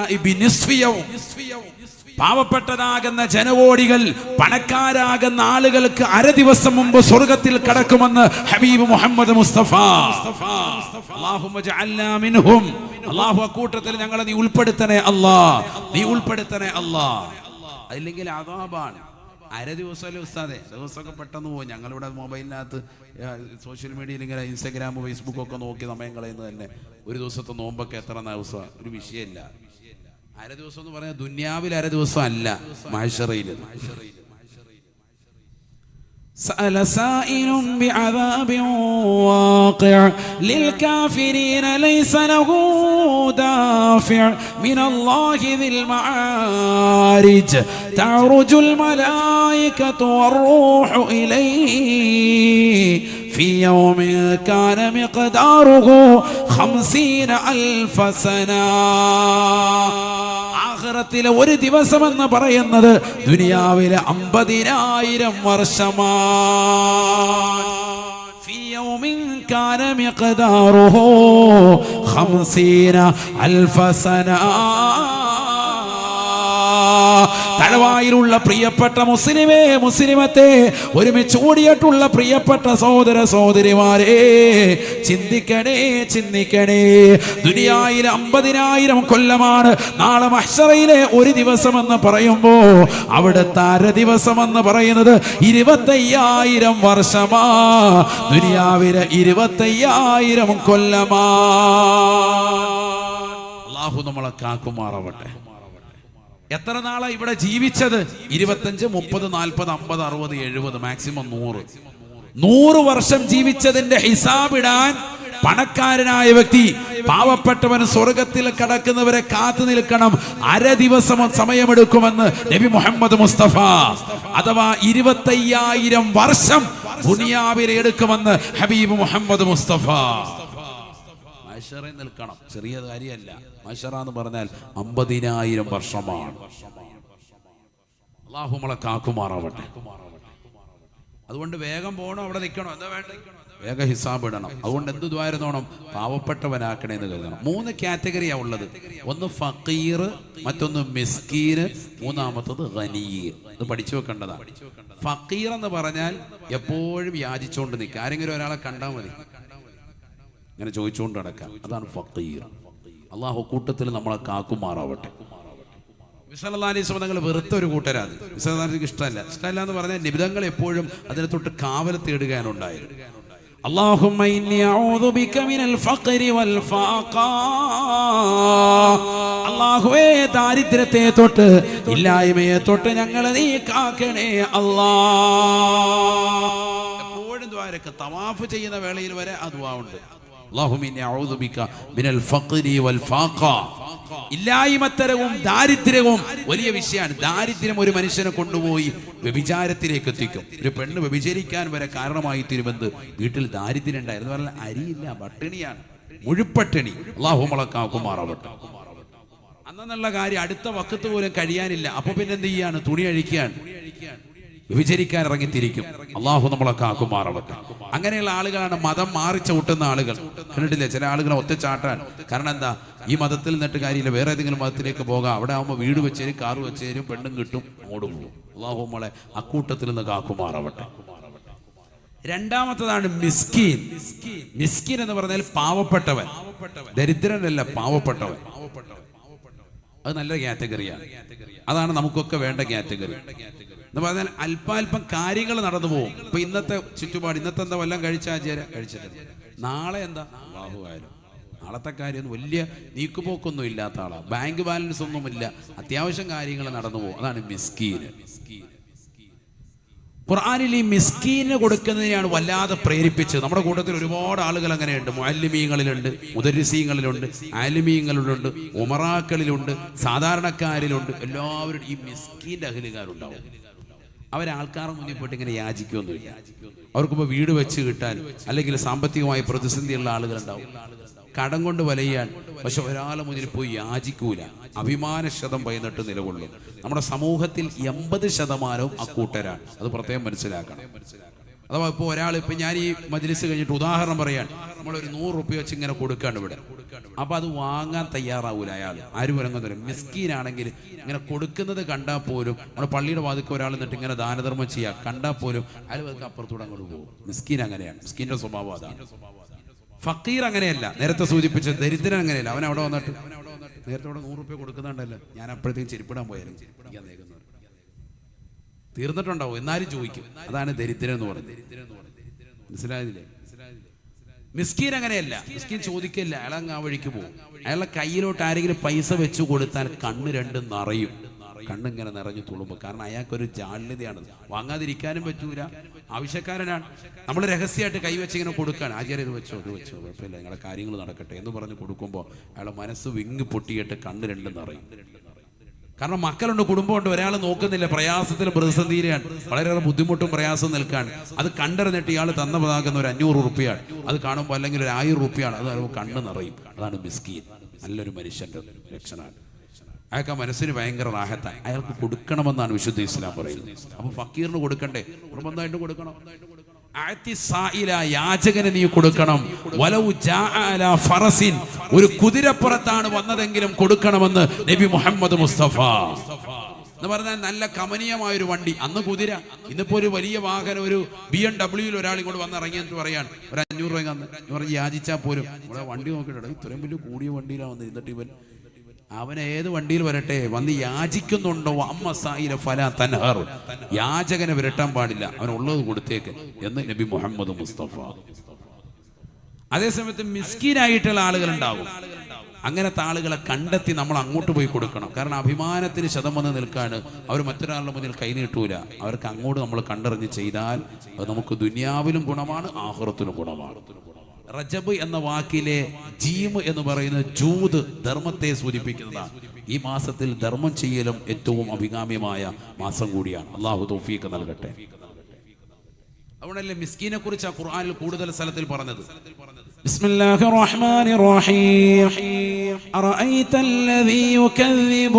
പാവപ്പെട്ടതാകുന്ന ജനവോടികൾ പണക്കാരാകുന്ന ആളുകൾക്ക് അര ദിവസം മുമ്പ് സ്വർഗത്തിൽ കടക്കുമെന്ന് ഹബീബ് മുഹമ്മദ് മുസ്തഫ. അല്ലാഹു അക്കൂട്ടത്തിൽ ഞങ്ങളെ നീ ഉൾപ്പെടുത്തണേ അല്ലാ നീ ഉൾപ്പെടുത്തണേ അല്ലാ അല്ലെങ്കിൽ അതാബാണ് അര ദിവസമല്ലേ ഉസ്താദെ? ദിവസമൊക്കെ പെട്ടെന്ന് പോകും ഞങ്ങളിവിടെ മൊബൈലിനകത്ത് സോഷ്യൽ മീഡിയയിൽ ഇങ്ങനെ ഇൻസ്റ്റാഗ്രാം ഫേസ്ബുക്ക് ഒക്കെ നോക്കി സമയം കളയുന്നത് തന്നെ. ഒരു ദിവസത്തെ നോമ്പൊക്കെ എത്ര ദിവസമാണ് ഒരു വിഷയമില്ല. അര ദിവസം എന്ന് പറഞ്ഞാൽ ദുന്യാവിൽ അര ദിവസം അല്ല മാഷറയിൽ سأل سائل بعذاب واقع للكافرين ليس له دافع. من الله ذي المعارج تعرج الملائكة والروح إليه. في يوم كان مقداره خمسين ألف سنة. ആഹ്റത്തിലെ ഒരു ദിവസം എന്ന് പറയുന്നത് ദുനിയാവിലെ അമ്പതിനായിരം വർഷമാണ്. കരവായിലുള്ള പ്രിയപ്പെട്ട മുസ്ലിമേ മുസ്ലിമത്തെ ഒരുമിച്ച് ഓടിയിട്ടുള്ള പ്രിയപ്പെട്ട സഹോദര സഹോദരിമാരെ ചിന്തിക്കണേ ചിന്തിക്കണേ. ദുനിയായിൽ അമ്പതിനായിരം കൊല്ലമാണ് നാളെ മഹ്സറയിലെ ഒരു ദിവസമെന്ന് പറയുമ്പോൾ അവിടുത്തെ അര ദിവസമെന്ന് പറയുന്നത് ഇരുപത്തയ്യായിരം വർഷമാ. ദുനിയാവിലെ ഇരുപത്തയ്യായിരം കൊല്ലമാ. അള്ളാഹു നമ്മളെ കാക്കുമാറാവട്ടെ. എത്ര നാളാ ഇവിടെ ജീവിച്ചത്? ഇരുപത്തഞ്ച് മുപ്പത് നാൽപ്പത് അമ്പത് അറുപത് എഴുപത് മാക്സിമം നൂറ്. നൂറ് വർഷം ജീവിച്ചതിന്റെ ഹിസാബിടാൻ പണക്കാരനായ വ്യക്തി പാവപ്പെട്ടവൻ സ്വർഗത്തിൽ കടക്കുന്നവരെ കാത്തു നിൽക്കണം. അര ദിവസം സമയമെടുക്കുമെന്ന് നബി മുഹമ്മദ് മുസ്തഫ. അഥവാ ഇരുപത്തയ്യായിരം വർഷം ദുനിയാവിൽ എടുക്കുമെന്ന് ഹബീബ് മുഹമ്മദ് മുസ്തഫ. മഷറ നിൽക്കണം. ചെറിയ കാര്യമല്ല. മഷറ എന്ന് പറഞ്ഞാൽ അമ്പതിനായിരം വർഷമാണ്. അള്ളാഹു നമ്മളെ കാക്കുമാറാവട്ടെ. അതുകൊണ്ട് വേഗം പോകണം അവിടെ നിൽക്കണം. എന്താ വേണ്ട വേഗം ഹിസാബ് ഇടണം. അതുകൊണ്ട് എന്ത് ദ്വാരുന്നോണം പാവപ്പെട്ടവനാക്കണേന്ന് കരുതണം. മൂന്ന് കാറ്റഗറിയാ ഉള്ളത്. ഒന്ന് ഫക്കീർ മറ്റൊന്ന് മിസ്കീർ മൂന്നാമത്തത് ഖനീർ ഇത് പഠിച്ചു വെക്കേണ്ടതാണ് ഫക്കീർ എന്ന് പറഞ്ഞാൽ എപ്പോഴും യാചിച്ചുകൊണ്ട് നിൽക്കുക. ആരെങ്കിലും ഒരാളെ കണ്ടാൽ മതി. ഇങ്ങനെ ചോദിച്ചുകൊണ്ട് നടക്കാം അതാണ് ഫക്കീർ അള്ളാഹു കൂട്ടത്തിൽ നമ്മളെ കാക്കുമാറാവട്ടെ വിസലല്ലാലിസ്വം തങ്ങൾ വെറുത്ത ഒരു കൂട്ടരാത് വിസലല്ലാലിക്ക് ഇഷ്ടമല്ല ഇഷ്ടമല്ല എന്ന് പറഞ്ഞാൽ നിബിധങ്ങൾ എപ്പോഴും അതിനെ തൊട്ട് കാവൽ തേടുകയാണ് ഉണ്ടായത് اللهم إني أعوذ بك من الفقر والفاقة അള്ളാഹുവേ ദാരിദ്ര്യത്തെ തൊട്ട് ഇല്ലായ്മയെ തൊട്ട് ഞങ്ങളെ നീ കാക്കണേ അല്ലാ എപ്പോഴും ദ്വാരക്ക് തവാഫ് ചെയ്യുന്ന വേളയിൽ വരെ ആ ദ്വാ ഉണ്ട് ഇല്ലായ്മത്തരവും ദാരിദ്ര്യവും വലിയ വിഷയമാണ്. ദാരിദ്ര്യം ഒരു മനുഷ്യനെ കൊണ്ടുപോയി വ്യഭിചാരത്തിലേക്ക് എത്തിക്കും. ഒരു പെണ്ണ് വ്യഭിചരിക്കാൻ വരെ കാരണമായി തീരുമെന്ന് വീട്ടിൽ ദാരിദ്ര്യം ഉണ്ടായിരുന്നു പറഞ്ഞാൽ അരിയില്ല പട്ടിണിയാണ്. മുഴുപ്പട്ടിണി. അള്ളാഹു മുളക്കാക്കുമാറാവട്ടെ അന്നെന്നുള്ള കാര്യം അടുത്ത വക്കത്ത് പോലും കഴിയാനില്ല. അപ്പൊ പിന്നെ എന്ത് ചെയ്യാണ്? തുണി അഴിക്കുകയാണ്. വിഭജിക്കാൻ ഇറങ്ങിത്തിരിക്കും. അള്ളാഹു നമ്മളെ കാക്കുമാറവട്ടെ. അങ്ങനെയുള്ള ആളുകളാണ് മതം മാറി ചവിട്ടുന്ന ആളുകൾ. കണ്ടിട്ടില്ലേ? ചില ആളുകളെ ഒറ്റച്ചാട്ടാൻ കാരണം എന്താ? ഈ മതത്തിൽ നിന്നിട്ട് കാര്യമില്ല. വേറെ ഏതെങ്കിലും മതത്തിലേക്ക് പോകാം. അവിടെ ആകുമ്പോൾ വീട് വെച്ചേരും കാറ് വെച്ചേരും പെണ്ണും കിട്ടും അങ്ങോട്ട് പോകും. അള്ളാഹു നമ്മളെ അക്കൂട്ടത്തിൽ നിന്ന് കാക്കുമാറവട്ടെ. രണ്ടാമത്തതാണ് മിസ്കീൻ. മിസ്കീൻ എന്ന് പറഞ്ഞാൽ പാവപ്പെട്ടവൻ. ദരിദ്രനല്ല പാവപ്പെട്ടവൻ. അത് നല്ല കാറ്റഗറിയാണ്. അതാണ് നമുക്കൊക്കെ വേണ്ട കാറ്റഗറി. എന്ന് പറഞ്ഞാൽ അല്പാൽപ്പം കാര്യങ്ങൾ നടന്നു പോകും. ഇപ്പൊ ഇന്നത്തെ ചുറ്റുപാട് ഇന്നത്തെ എന്താ വല്ലതും കഴിച്ചാചാര കഴിച്ചിട്ടുണ്ട് നാളെ എന്താ? ബാഹുവായാലും നാളത്തെ കാര്യം വലിയ നീക്കുപോക്കൊന്നും ഇല്ലാത്ത ആളാണ് ബാങ്ക് ബാലൻസ് ഒന്നുമില്ല. അത്യാവശ്യം കാര്യങ്ങൾ നടന്നു പോകും. അതാണ് മിസ്കീന് ഖുർആാനിൽ ഈ മിസ്കീന് കൊടുക്കുന്നതിനെയാണ് വല്ലാതെ പ്രേരിപ്പിച്ചത്. നമ്മുടെ കൂട്ടത്തിൽ ഒരുപാട് ആളുകൾ അങ്ങനെയുണ്ട്. മുഅല്ലിമീങ്ങളിലുണ്ട് മുദരിസീങ്ങളിലുണ്ട് ആലിമീങ്ങളിലുണ്ട് ഉമറാക്കളിലുണ്ട് സാധാരണക്കാരിലുണ്ട്. എല്ലാവരും ഈ മിസ്കീന്റെ അഖിലുകാരുണ്ടാവും. അവരാൾക്കാരുടെ മുന്നിൽ പോയിട്ട് ഇങ്ങനെ യാചിക്കൊന്നുമില്ല അവർക്കിപ്പോൾ വീട് വെച്ച് കിട്ടാൻ അല്ലെങ്കിൽ സാമ്പത്തികമായി പ്രതിസന്ധിയുള്ള ആളുകൾ ഉണ്ടാവും കടം കൊണ്ട് വലയാൻ പക്ഷെ ഒരാളെ മുന്നിൽ പോയി യാചിക്കൂല. അഭിമാന ശതം പൈന്നിട്ട് നിലകൊള്ളും. നമ്മുടെ സമൂഹത്തിൽ എൺപത് ശതമാനവും അക്കൂട്ടരാണ്. അത് പ്രത്യേകം മനസ്സിലാക്കണം. അഥവാ ഇപ്പോൾ ഒരാൾ ഇപ്പം ഞാൻ ഈ മജ്ലിസ് കഴിഞ്ഞിട്ട് ഉദാഹരണം പറയാൻ. നമ്മളൊരു നൂറ് റുപ്യ വെച്ച് ഇങ്ങനെ കൊടുക്കാണ്ട് ഇവിടെ. അപ്പൊ അത് വാങ്ങാൻ തയ്യാറാവൂല അയാൾ. ആരും മിസ്കീൻ മിസ്കീനാണെങ്കിൽ ഇങ്ങനെ കൊടുക്കുന്നത് കണ്ടാൽ പോലും നമ്മുടെ പള്ളിയുടെ വാതിക്ക് ഒരാൾ എന്നിട്ട് ഇങ്ങനെ ദാനധർമ്മം ചെയ്യാ കണ്ടാൽ പോലും അയാൾ അതൊക്കെ അപ്പുറത്തൂടെ അങ്ങോട്ട് പോകും. മിസ്കീൻ അങ്ങനെയാണ്. മിസ്കീന്റെ സ്വഭാവം അതാണ്. ഫക്കീർ അങ്ങനെയല്ല. നേരത്തെ സൂചിപ്പിച്ച ദരിദ്രൻ അങ്ങനെയല്ല. അവൻ അവിടെ വന്നിട്ട് നേരത്തെ അവിടെ നൂറ് റുപ്യ കൊടുക്കുന്നുണ്ടല്ലോ. ഞാൻ അപ്പോഴത്തേക്കും ചെരുപ്പിടാൻ പോയാലും നേകുന്നവർ തീർന്നിട്ടുണ്ടാവും. എന്നാലും ചോദിക്കും. അതാണ് ദരിദ്രം എന്ന് പറയുന്നത്. മനസ്സിലായതില്ലേ മിസ്കീൻ അങ്ങനെയല്ല. മിസ്കീൻ ചോദിക്കില്ല. അയാൾ ആ വഴിക്ക് പോകും. അയാളുടെ കയ്യിലോട്ട് ആരെങ്കിലും പൈസ വെച്ചു കൊടുത്താൽ കണ്ണ് രണ്ടും നിറയും. കണ്ണിങ്ങനെ നിറഞ്ഞു തുളുമ്പും. കാരണം അയാൾക്കൊരു ജാള്യതയാണ്. വാങ്ങാതിരിക്കാനും പറ്റൂല. ആവശ്യക്കാരനാണ്. നമ്മൾ രഹസ്യമായിട്ട് കൈവച്ച് ഇങ്ങനെ കൊടുക്കാൻ ആചാര്യ ഇത് വെച്ചോ ഇത് വെച്ചോ കുഴപ്പമില്ല. നിങ്ങളുടെ കാര്യങ്ങൾ നടക്കട്ടെ എന്ന് പറഞ്ഞ് കൊടുക്കുമ്പോൾ അയാളെ മനസ്സ് വിങ്ങി പൊട്ടിയിട്ട് കണ്ണ് രണ്ടും നിറയും. കാരണം മക്കളുണ്ട് കുടുംബമുണ്ട് ഒരാൾ നോക്കുന്നില്ല പ്രയാസത്തിൽ പ്രതിസന്ധിയിലാണ്. വളരെയേറെ ബുദ്ധിമുട്ടും പ്രയാസം നിൽക്കാണ്. അത് കണ്ടറിഞ്ഞിട്ട് ഇയാൾ തന്ന പതാക്കുന്ന ഒരു അഞ്ഞൂറ് റുപ്യാണ്. അത് കാണുമ്പോൾ അല്ലെങ്കിൽ ഒരു ആയിരം റുപ്യാണ്. അത് കണ്ണ് നിറയും. അതാണ് മിസ്കീൻ. നല്ലൊരു മനുഷ്യന്റെ ലക്ഷണമാണ്. അയാൾക്ക് ആ മനസ്സിന് ഭയങ്കര റാഹത്താണ്. അയാൾക്ക് കൊടുക്കണമെന്നാണ് വിശുദ്ധ ഇസ്ലാം പറയുന്നത്. അപ്പൊ ഫക്കീറിന് കൊടുക്കണ്ടേ? നിർബന്ധമായിട്ട് കൊടുക്കണം. യാചകന് നീ കൊടുക്കണം. വലവു ഫറസിൻ. ഒരു കുതിരപ്പുറത്താണ് വന്നതെങ്കിലും കൊടുക്കണമെന്ന് നബി മുഹമ്മദ് മുസ്തഫ. എന്ന് പറഞ്ഞാൽ നല്ല കമനീയമായ ഒരു വണ്ടി. അന്ന് കുതിര. ഇന്നിപ്പോ ഒരു വലിയ വാഹനം ഒരു ബി എം ഡബ്ല്യൂയിൽ ഒരാൾ ഇങ്ങോട്ട് വന്ന് ഇറങ്ങിയെന്ന് പറയാണ് ഒരു അഞ്ഞൂറ് രൂപ എന്ന് യാചിച്ചാൽ പോലും ഇവിടെ വണ്ടി നോക്കിയിട്ടുണ്ട്. ഇത്രയും വലിയ കൂടിയ വണ്ടിയിലാണ് വന്നത് എന്നിട്ട് ഇവൻ. അവൻ ഏത് വണ്ടിയിൽ വരട്ടെ? വന്ന് യാചിക്കുന്നുണ്ടോ? അമ്മ സായില ഫല തൻഹർ യാചകനെ വിരട്ടാൻ പാടില്ല. അവൻ ഉള്ളത് കൊടുത്തേക്ക് എന്ന് നബി മുഹമ്മദ് മുസ്തഫ. അതേസമയത്ത് മിസ്കീനായിട്ടുള്ള ആളുകൾ ഉണ്ടാകും അങ്ങനത്തെ ആളുകളെ കണ്ടെത്തി നമ്മൾ അങ്ങോട്ട് പോയി കൊടുക്കണം. കാരണം അഭിമാനത്തിന് ശതം വന്ന് നിൽക്കാണ്. അവർ മറ്റൊരാളുടെ മുന്നിൽ കൈനീട്ടൂല അവർക്ക് അങ്ങോട്ട് നമ്മൾ കണ്ടറിഞ്ഞ് ചെയ്താൽ അത് നമുക്ക് ദുനിയാവിലും ഗുണമാണ് ആഹുറത്തിലും ഗുണമാണ്. റജബ് എന്ന വാക്കിലെ ജീമ് എന്ന് പറയുന്ന ജൂത് ധർമ്മത്തെ സൂചിപ്പിക്കുന്നതാണ് ഈ മാസത്തിൽ ധർമ്മം ചെയ്യലും ഏറ്റവും അഭികാമ്യമായ മാസം കൂടിയാണ് അള്ളാഹു തൗഫീഖ് നൽകട്ടെ അതുകൊണ്ടല്ലേ മിസ്കീനെ കുറിച്ച് ആ ഖുർആനിൽ കൂടുതൽ സ്ഥലത്തിൽ പറഞ്ഞത് بسم الله الرحمن الرحيم أرأيت الذي يكذب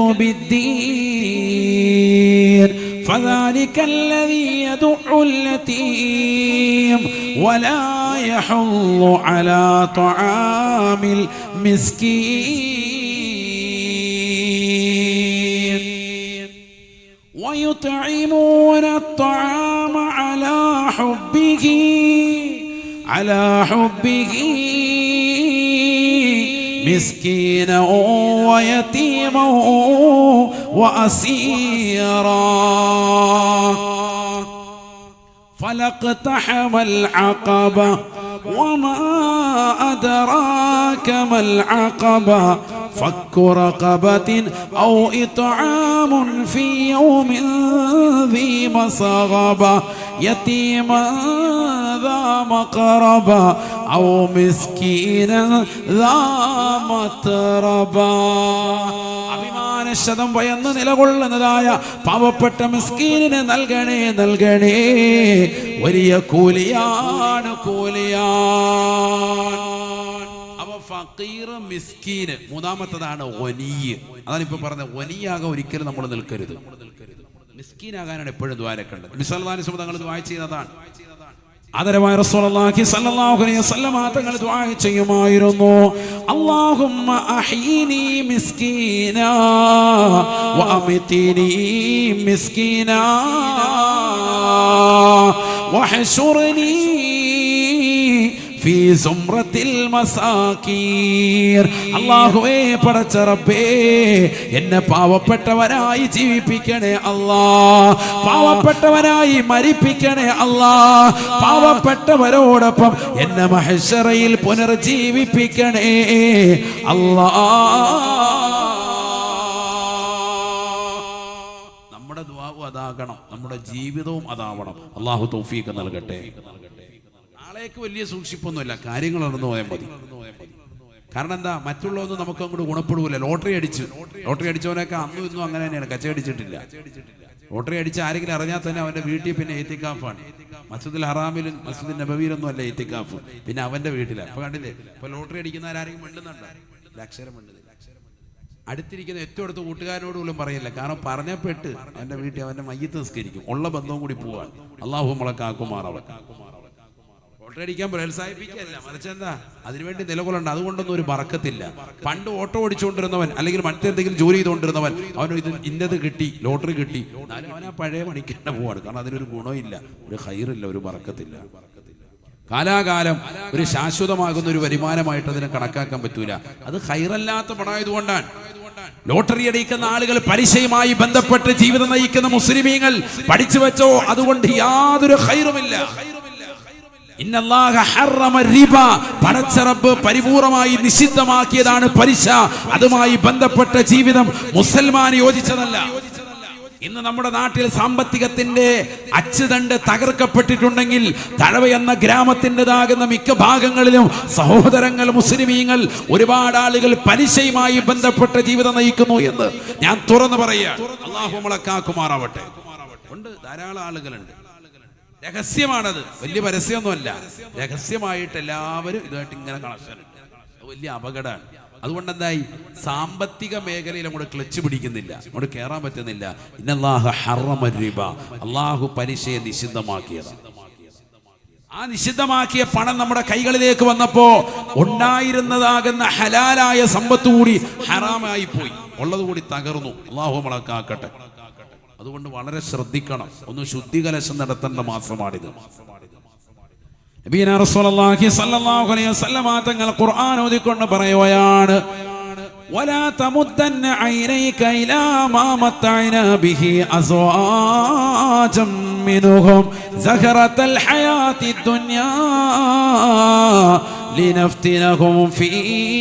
بالدين فذلك الذي يدع اليتيم ولا يحض على طعام المسكين. ويطعمون الطعام على حبه على حبه. مسكينا ويتيما وأسيرا. فلاقتحم العقبة وما أدراك ما العقبة. فك رقبة أو إطعام في يوم ذي مسغبة يتيما ذا مقربة. أو مسكينا ذا متربة അഭിമാനശതം ഭയന്ന് നിലകൊള്ളുന്നതായ പാവപ്പെട്ട മിസ്കീനിന് നൽകണേ നൽകണേ വലിയ കൂലിയാണ് കൂലിയാണ് അപ്പൊ ഫക്കീർ മിസ്കീന് മൂന്നാമത്തതാണ് ഒനിയ് അതാണ് ഇപ്പൊ പറഞ്ഞത് ഒനിയാകാൻ ഒരിക്കലും നമ്മൾ നിൽക്കരുത് മിസ്കീനാകാനാണ് എപ്പോഴും ദ്വാരക്കേണ്ടത് മിസൽദാനിസ്മ തങ്ങൾ ദ്വാര ചെയ്യുന്നതാണ് ആദരവായ റസൂലുള്ളാഹി സ്വല്ലല്ലാഹു അലൈഹി വസല്ലമ തങ്ങൾ ദുആ ചെയ്യുമായിരുന്നു. അല്ലാഹുമ്മ അഹീനി മിസ്കീന വ അമിതിനി മിസ്കീന വഹശുർനി അള്ളാഹുവേ പടച്ച റബ്ബേ എന്നെ പാവപ്പെട്ടവനായി ജീവിപ്പിക്കണേ അല്ലാ. പാവപ്പെട്ടവനായി മരിപ്പിക്കണേ അല്ലാ. പാവപ്പെട്ടവരോടൊപ്പം എന്നെ മഹേശ്വറയിൽ പുനർജീവിപ്പിക്കണേ അല്ലാ. നമ്മുടെ ദ്വാവും അതാകണം. നമ്മുടെ ജീവിതവും അതാവണം. അള്ളാഹു തൗഫീഖ് നൽകട്ടെ. നാളേക്ക് വലിയ സൂക്ഷിപ്പൊന്നുമില്ല. കാര്യങ്ങൾ നടന്നു പോയാൽ മതി. കാരണം എന്താ? മറ്റുള്ളതൊന്നും നമുക്ക് അങ്ങോട്ട് ഗുണപ്പെടൂല ലോട്ടറി അടിച്ചു. ലോട്ടറി അടിച്ചവനൊക്കെ അന്നും ഇന്നും അങ്ങനെ തന്നെയാണ്. കച്ചടിച്ചിട്ടില്ല ലോട്ടറി അടിച്ച് ആരെങ്കിലും അറിഞ്ഞാൽ തന്നെ അവന്റെ വീട്ടിൽ പിന്നെ ഏത്തിക്കാഫാണ്. മസ്ജിദിൽ ഹറാമിലും മസ്ജിദിൽ നബവിയിലൊന്നും അല്ല ഏത്തിക്കാഫ്. പിന്നെ അവന്റെ വീട്ടിലാണ് അപ്പൊ കണ്ടില്ലേ? ഇപ്പൊ ലോട്ടറി അടിക്കുന്നവരാരെങ്കിലും മിണ്ടുന്നുണ്ടോ? അക്ഷരം മിണ്ടുന്നില്ല അടുത്തിരിക്കുന്ന ഏറ്റവും അടുത്ത കൂട്ടുകാരനോട് പോലും പറയില്ല. കാരണം പറഞ്ഞപ്പെട്ട് അവന്റെ വീട്ടിൽ അവന്റെ മയ്യത്ത് നിസ്കരിക്കും. ഉള്ള ബന്ധവും കൂടി പോവാൻ അള്ളാഹു നമ്മളെ കാക്കുമാറവൻ പ്രോത്സാഹിപ്പിക്കല്ല അടിക്കാൻ പ്രോത്സാഹിപ്പിക്കുകയല്ല മറിച്ച് എന്താ? അതിനുവേണ്ടി നിലകൊള്ളണ്ട. അതുകൊണ്ടൊന്നും ഒരു മറക്കത്തില്ല. പണ്ട് ഓട്ടോ ഓടിച്ചുകൊണ്ടിരുന്നവൻ അല്ലെങ്കിൽ മറ്റെന്തെങ്കിലും ജോലി ചെയ്തുകൊണ്ടിരുന്നവൻ അവന് ഇത് ഇന്നത് കിട്ടി ലോട്ടറി കിട്ടി. അവനാ പഴയ പണിക്ക് തന്നെ പോവാണ്. കാരണം അതിനൊരു ഗുണമില്ല. ഒരു ഹൈറില്ല ഒരു മറക്കത്തില്ല. കാലാകാലം ഒരു ശാശ്വതമാകുന്ന ഒരു വരുമാനമായിട്ട് അതിനെ കണക്കാക്കാൻ പറ്റൂല. അത് ഹൈറല്ലാത്ത പണമായതുകൊണ്ടാണ്. ലോട്ടറി അടിക്കുന്ന ആളുകൾ പലിശയുമായി ബന്ധപ്പെട്ട് ജീവിതം നയിക്കുന്ന മുസ്ലിമീങ്ങൾ പഠിച്ചു വെച്ചോ അതുകൊണ്ട് യാതൊരു ഹൈറുമില്ല ഇന്നല്ലാഹ ഹറമ റിബ. പടച്ച റബ്ബ് പരിപൂർണമായി നിഷിദ്ധമാക്കിയതാണ് പലിശ. അതുമായി ബന്ധപ്പെട്ട ജീവിതം മുസൽമാൻ യോജിച്ചതല്ല. ഇന്ന് നമ്മുടെ നാട്ടിൽ സാമ്പത്തികത്തിന്റെ അച്ചുതണ്ട് തകർക്കപ്പെട്ടിട്ടുണ്ടെങ്കിൽ തഴവ എന്ന ഗ്രാമത്തിന്റെതാകുന്ന മിക്ക ഭാഗങ്ങളിലും സഹോദരങ്ങൾ മുസ്ലിമീങ്ങൾ ഒരുപാട് ആളുകൾ പലിശയുമായി ബന്ധപ്പെട്ട ജീവിതം നയിക്കുന്നു എന്ന് ഞാൻ തുറന്നു പറയുക അള്ളാഹു മുളക്കാക്കുമാറാവട്ടെ കാക്കുമാറാവട്ടെ. ഉണ്ട് ധാരാളം ആളുകളുണ്ട്. രഹസ്യമാണത്. വലിയ പരസ്യമൊന്നുമല്ല. രഹസ്യമായിട്ട് എല്ലാവരും ഇതായിട്ട് ഇങ്ങനെ കണക്ഷൻ ഉണ്ട്. വലിയ അപകടമാണ്. അതുകൊണ്ട് എന്തായി സാമ്പത്തിക മേഖലയിൽ അങ്ങോട്ട് ക്ലച്ച് പിടിക്കുന്നില്ല. അങ്ങോട്ട് കയറാൻ പറ്റുന്നില്ല. ഇന്നല്ലാഹു ഹറമ റിബ. അള്ളാഹു പലിശയെ നിഷിദ്ധമാക്കിയതാണ് ആ നിഷിദ്ധമാക്കിയ പണം നമ്മുടെ കൈകളിലേക്ക് വന്നപ്പോ ഉണ്ടായിരുന്നതാകുന്ന ഹലാലായ സമ്പത്ത് കൂടി ഹറാമായി പോയി ഉള്ളത് കൂടി തകർന്നു. അള്ളാഹു നമ്മളെ കാക്കട്ടെ. അതുകൊണ്ട് വളരെ ശ്രദ്ധിക്കണം ഒന്ന് ശുദ്ധികലശം നടത്തേണ്ട മാസമാണിത് നബീന റസൂലുള്ളാഹി സ്വല്ലല്ലാഹു അലൈഹി വസല്ലമ തങ്ങൾ ഖുർആൻ ഓതിക്കൊണ്ട് പറയുകയാണ് ولا تمدن عينيك إلى ما متعنا به أزواجا منهم زهرة الحياة الدنيا لنفتنهم فيه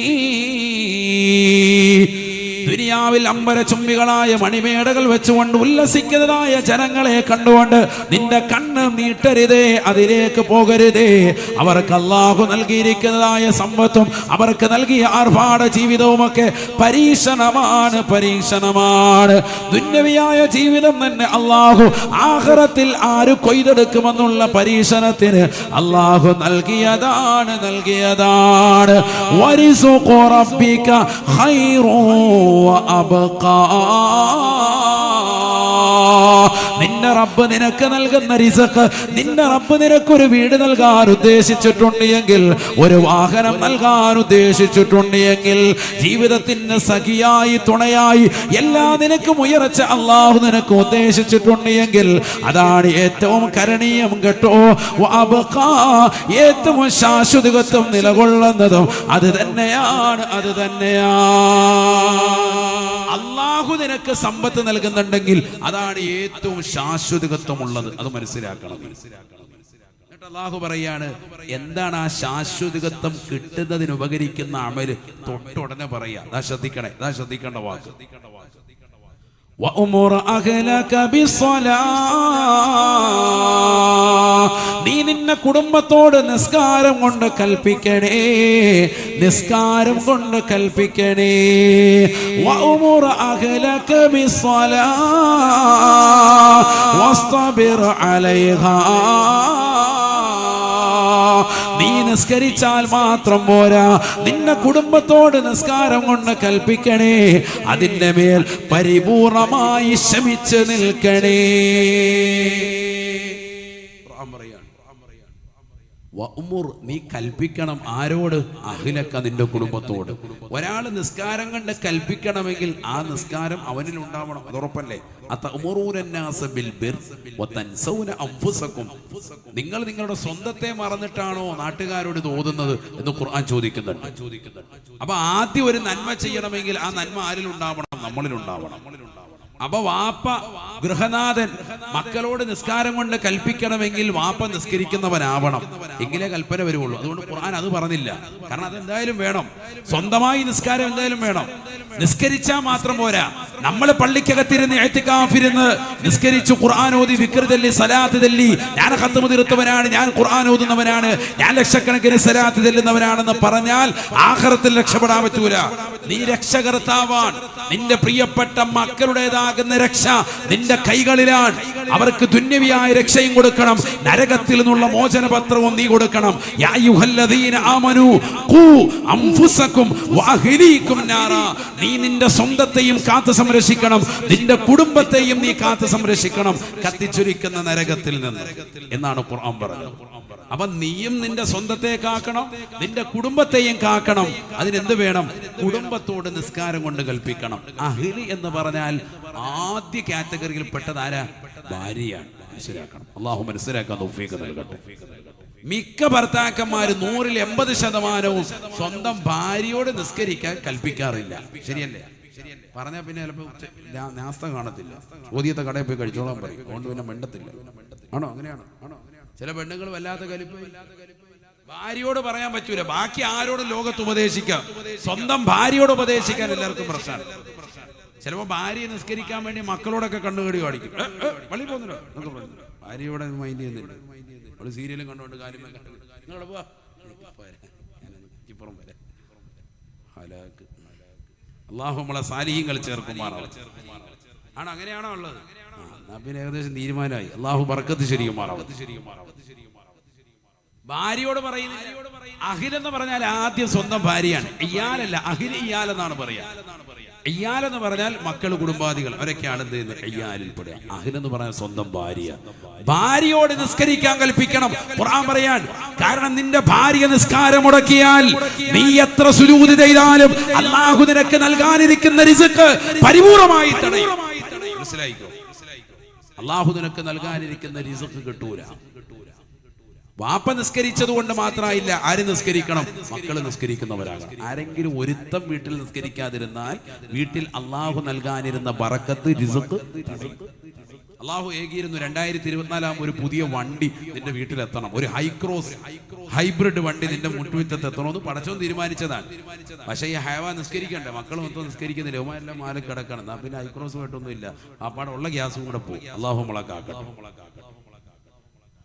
ദുനിയാവിൽ അമ്പര ചുംബികളായ മണിമേടകൾ വെച്ചുകൊണ്ട് ഉല്ലസിക്കുന്നതായ ജനങ്ങളെ കണ്ടുകൊണ്ട് നിന്റെ കണ്ണ് നീട്ടരുതേ അതിലേക്ക് പോകരുതേ. അവർക്ക് അള്ളാഹു നൽകിയിരിക്കുന്നതായ സമ്പത്തും അവർക്ക് നൽകിയ ആർഭാട ജീവിതവുമൊക്കെ പരീക്ഷണമാണ് പരീക്ഷണമാണ്. ദുന്യവിയായ ജീവിതം തന്നെ അള്ളാഹു ആഹ്റത്തിൽ ആര് കൊയ്തെടുക്കുമെന്നുള്ള പരീക്ഷണത്തിന് അള്ളാഹു നൽകിയതാണ് നൽകിയതാണ്. ഹൈറോ വഅബ്ഖാ. നിന്റെ റബ്ബ് നിനക്ക് നൽകുന്ന റിസക്ക് നിന്റെ റബ്ബ് നിനക്കൊരു വീട് നൽകാൻ ഉദ്ദേശിച്ചിട്ടുണ്ട് എങ്കിൽ ഒരു വാഹനം നൽകാൻ ഉദ്ദേശിച്ചിട്ടുണ്ട് എങ്കിൽ ജീവിതത്തിന് സഖിയായി തുണയായി എല്ലാ നിനക്കും ഉയർച്ച അള്ളാഹു നിനക്ക് ഉദ്ദേശിച്ചിട്ടുണ്ട് എങ്കിൽ അതാണ് ഏറ്റവും കരണീയം കേട്ടോ. ഏറ്റവും ശാശ്വതത്വം നിലകൊള്ളുന്നതും അത് തന്നെയാണ് അത് തന്നെയാണ് അള്ളാഹു നിനക്ക് സമ്പത്ത് നൽകുന്നുണ്ടെങ്കിൽ അതാണ് ഏറ്റവും ശാശ്വതത്വമുള്ളത് അത് മനസ്സിലാക്കണം. അള്ളാഹു പറയാണ് എന്താണ് ആ ശാശ്വതത്വം കിട്ടുന്നതിന് ഉപകരിക്കുന്ന അമൽ? തൊട്ടുടനെ പറയാ. ശ്രദ്ധിക്കണേ ശ്രദ്ധിക്കേണ്ട വാക്ക്. وأمر أهلك بالصلاة നീ നിന്നെ കുടുംബത്തോട് നിസ്കാരം കൊണ്ട് കൽപ്പിക്കണേ നിസ്കാരം കൊണ്ട് കൽപ്പിക്കണേ وأمر أهلك بالصلاة واصطبر عليها നീ നിസ്കരിച്ചാൽ മാത്രം പോരാ. നിന്നെ കുടുംബത്തോട് നിസ്കാരം കൊണ്ട് കൽപ്പിക്കണേ. അതിന്റെ മേൽ പരിപൂർണമായി ശമിച്ച് നിൽക്കണേ. വഅ്മുർ നീ കൽപ്പിക്കണം ആരോട്? അഖിലക്ക നിന്റെ കുടുംബത്തോട്. ഒരാൾ നിസ്കാരം കണ്ട് കൽപ്പിക്കണമെങ്കിൽ ആ നിസ്കാരം അവനിൽ ഉണ്ടാവണം. ഉറപ്പല്ലേ നിങ്ങൾ നിങ്ങളുടെ സ്വന്തത്തെ മറന്നിട്ടാണോ നാട്ടുകാരോട് തോന്നുന്നത് എന്ന് ഖുർആൻ ചോദിക്കുന്നുണ്ട്. അപ്പൊ ആദ്യം ഒരു നന്മ ചെയ്യണമെങ്കിൽ ആ നന്മ ആരിൽ ഉണ്ടാവണം? നമ്മളിൽ ഉണ്ടാവണം. അപ്പൊ വാപ്പ ഗൃഹനാഥൻ മക്കളോട് നിസ്കാരം കൊണ്ട് കൽപ്പിക്കണമെങ്കിൽ വാപ്പ നിസ്കരിക്കുന്നവനാവണം. എങ്കിലേ കൽപ്പന വരുള്ളൂ അതുകൊണ്ട് ഖുർആൻ അത് പറഞ്ഞില്ല. കാരണം അതെന്തായാലും വേണം. സ്വന്തമായി നിസ്കാരം എന്തായാലും വേണം. നിസ്കരിച്ചാൽ മാത്രം പോരാ. നമ്മൾ പള്ളിക്കകത്തിരുന്ന് എഴുത്തിക്കാഫിരുന്ന് നിസ്കരിച്ചു ഖുർആൻ ഓതി വിക്രതല്ലി സലാത്ത് തല്ലി. ഞാൻ ഹത്തമ തീർത്തവനാണ് ഞാൻ ഖുർആൻ ഓതുന്നവനാണ്. ഞാൻ ലക്ഷക്കണക്കിന് സലാത്ത് തെല്ലുന്നവനാണെന്ന് പറഞ്ഞാൽ ആഹ്റത്തിൽ രക്ഷപ്പെടാൻ പറ്റൂല. നീ രക്ഷകർത്താവാൻ നിന്റെ പ്രിയപ്പെട്ട മക്കളുടേതാകുന്ന രക്ഷ നിന്റെ കൈകളിലാണ്. അവർക്ക് തുന്യവിയായ രക്ഷയും കൊടുക്കണം. നരകത്തിൽ നിന്നുള്ള മോചനപത്രവും നീ കൊടുക്കണം. നീ നിന്റെ സ്വന്തത്തെയും കാത്തു സംരക്ഷിക്കണം. നിന്റെ കുടുംബത്തെയും നീ കാത്തു സംരക്ഷിക്കണം. കത്തിച്ചുരിക്കുന്ന നരകത്തിൽ നിന്ന് എന്നാണ് ഖുർആൻ പറഞ്ഞത്. അപ്പൊ നീയും നിന്റെ സ്വന്തത്തെ കാക്കണം നിന്റെ കുടുംബത്തെയും കാക്കണം. അതിനെന്ത് വേണം? കുടുംബത്തോട് നിസ്കാരം കൊണ്ട് കൽപ്പിക്കണം. അഹിലി എന്ന് പറഞ്ഞാൽ ആദ്യ കാറ്റഗറിയിൽ പെട്ടതാരാ ഭാര്യയാണ്. മനസ്സിലാക്കണം. അള്ളാഹു മനസ്സിലാക്കാൻ തൗഫീഖ് നൽകട്ടെ. മിക്ക ഭർത്താക്കന്മാര് നൂറിൽ എൺപത് ശതമാനവും സ്വന്തം ഭാര്യയോട് നിസ്കരിക്കാൻ കൽപ്പിക്കാറില്ല. ശരിയല്ലേ? പറഞ്ഞാൽ പിന്നെ ചിലപ്പോൾ നാസ്ത കാണത്തില്ല. ചോദ്യത്തെ കടയിൽ പോയി കഴിച്ചോളാൻ പറയും. അതുകൊണ്ട് പിന്നെ മിണ്ടത്തില്ല. ആണോ? അങ്ങനെയാണോ? ആണോ ചില പെണ്ണുങ്ങൾ വല്ലാത്ത കലിപ്പ്. ഭാര്യയോട് പറയാൻ പറ്റൂല. ബാക്കി ആരോടും ലോകത്ത് ഉപദേശിക്കാം. സ്വന്തം ഭാര്യയോട് ഉപദേശിക്കാൻ എല്ലാവർക്കും പ്രശ്നമാണ്. ചിലപ്പോ ഭാര്യയെ നിസ്കരിക്കാൻ വേണ്ടി മക്കളോടൊക്കെ കണ്ണുകടി കാണിക്കും. പള്ളി പറഞ്ഞു. ഭാര്യയോടെ മൈൻഡ് ചെയ്യുന്നില്ല. അവൾ സീരിയലും കണ്ടുകൊണ്ട് കാര്യം വരെ. അള്ളാഹു നമ്മളെ സാലിഹ്യങ്ങൾ ചേർക്കുമാറാണ്. ആണ് അങ്ങനെയാണോ ഉള്ളത്? പിന്നെ ഏകദേശം തീരുമാനമായി. അള്ളാഹു ബർക്കത്ത് ശരിക്കും ഭാര്യയോട് പറയുന്ന അഹിൽ എന്ന് പറഞ്ഞാൽ ആദ്യം സ്വന്തം ഭാര്യയാണ്. ഇയാലല്ല അഹിൽ ഇയാൽ എന്നാണ് പറയാ. ഇയാൽ എന്ന് പറഞ്ഞാൽ മക്കൾ കുടുംബാദികൾ അവരൊക്കെയാണ് എന്ത് ചെയ്യുന്നത്? അയ്യാലിൽ പെടുക. അഹിൽ എന്ന് പറഞ്ഞാൽ സ്വന്തം ഭാര്യ. ഭാര്യയോട് നിസ്കരിക്കാൻ കൽപ്പിക്കണം. ഖുർആൻ പറയാൻ കാരണം നിന്റെ ഭാര്യ നിസ്കാരം മുടക്കിയാൽ നീ എത്ര സുലൂതി ചെയ്താലും അള്ളാഹു നിനക്ക് നൽകാനിരിക്കുന്ന റിസ്ക് പരിപൂർണമായി തടയും. മനസ്സിലായിക്കോ? അള്ളാഹു നിനക്ക് നൽകാനിരിക്കുന്ന റിസക്ക് കിട്ടൂല. വാപ്പ നിസ്കരിച്ചത് കൊണ്ട് മാത്രമായില്ല ആര് നിസ്കരിക്കണം? മക്കൾ നിസ്കരിക്കുന്നവരാണ് ആരെങ്കിലും ഒരുത്തം വീട്ടിൽ നിസ്കരിക്കാതിരുന്നാൽ വീട്ടിൽ അള്ളാഹു നൽകാനിരുന്ന ബറക്കത്ത് റിസക്ക് അള്ളാഹു ഏകിയിരുന്നു രണ്ടായിരത്തി ഇരുപത്തിനാലാം ഒരു പുതിയ വണ്ടി നിന്റെ വീട്ടിലെത്തണം. ഒരു ഹൈക്രോസ് ഹൈബ്രിഡ് വണ്ടി നിന്റെ മുട്ടുവിറ്റത്ത് എത്തണമെന്ന് പടച്ചോൻ തീരുമാനിച്ചതാണ്. പക്ഷേ ഈ ഹൈവ നിസ്കരിക്കണ്ടേ? മക്കൾ മൊത്തം നിസ്കരിക്കുന്നില്ല? ഉമാരെല്ലാം മാലും കിടക്കണം. എന്നാ പിന്നെ ഹൈക്രോസ് ആയിട്ടൊന്നും ഇല്ല ആ പാടുള്ള ഗ്യാസും കൂടെ പോകും അള്ളാഹു മുളക്കാക്കണം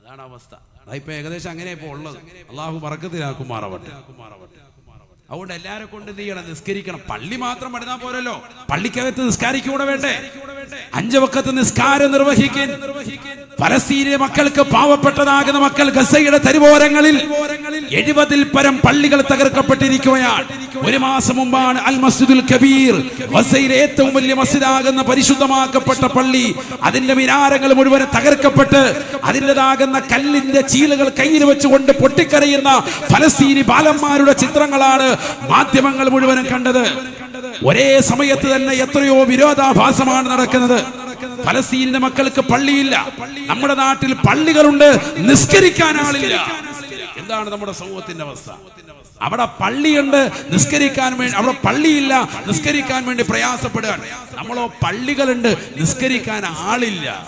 അതാണ് അവസ്ഥ. അതിപ്പോ ഏകദേശം അങ്ങനെ ഇപ്പോൾ ഉള്ളത്. അള്ളാഹു പറക്കത്തിലാക്കുമാറാവട്ടെ അതുകൊണ്ട് എല്ലാരെ കൊണ്ട് എന്ത് ചെയ്യണം? നിസ്കരിക്കണം. പള്ളി മാത്രം പഠിതാ പോരല്ലോ. പള്ളിക്കകത്ത് നിസ്കാരിക്കൂടെ വേണ്ടേ? അഞ്ചു വക്കത്ത് നിസ്കാരം നിർവഹിക്കാൻ. പലസ്തീനിലെ മക്കൾക്ക് പാവപ്പെട്ടതാകുന്ന മക്കൾ ഗസയുടെ തരുവോരങ്ങളിൽ എഴുപതിൽ പരം പള്ളികൾ തകർക്കപ്പെട്ടിരിക്കുകയാണ്. ഒരു മാസം മുമ്പാണ് അൽ മസ്ജിദുൽ കബീർ ഗസയിലെ ഏറ്റവും വലിയ മസ്ജിദാകുന്ന പരിശുദ്ധമാക്കപ്പെട്ട പള്ളി. അതിന്റെ മിനാരങ്ങൾ മുഴുവൻ തകർക്കപ്പെട്ട് അതിന്റെതാകുന്ന കല്ലിന്റെ ചീലുകൾ കയ്യിൽ വെച്ചുകൊണ്ട് പൊട്ടിക്കരയുന്ന ഫലസ്തീനി ബാലന്മാരുടെ ചിത്രങ്ങളാണ് മാധ്യമങ്ങൾ മുഴുവനും കണ്ടത്. ഒരേ സമയത്ത് തന്നെ എത്രയോ വിരോധാഭാസമാണ് നടക്കുന്നത്. ഫലസ്തീനിന്റെ മക്കൾക്ക് പള്ളിയില്ല. നമ്മുടെ നാട്ടിൽ പള്ളികളുണ്ട്. നിസ്കരിക്കാൻ ആളില്ല. എന്താണ് നമ്മുടെ സമൂഹത്തിന്റെ അവസ്ഥ? അവിടെ പള്ളിയുണ്ട്. നിസ്കരിക്കാൻ വേണ്ടി അവിടെ പള്ളിയില്ല. നിസ്കരിക്കാൻ വേണ്ടി പ്രയാസപ്പെടുകയാണ് നമ്മളോ പള്ളികളുണ്ട്. നിസ്കരിക്കാൻ ആളില്ല.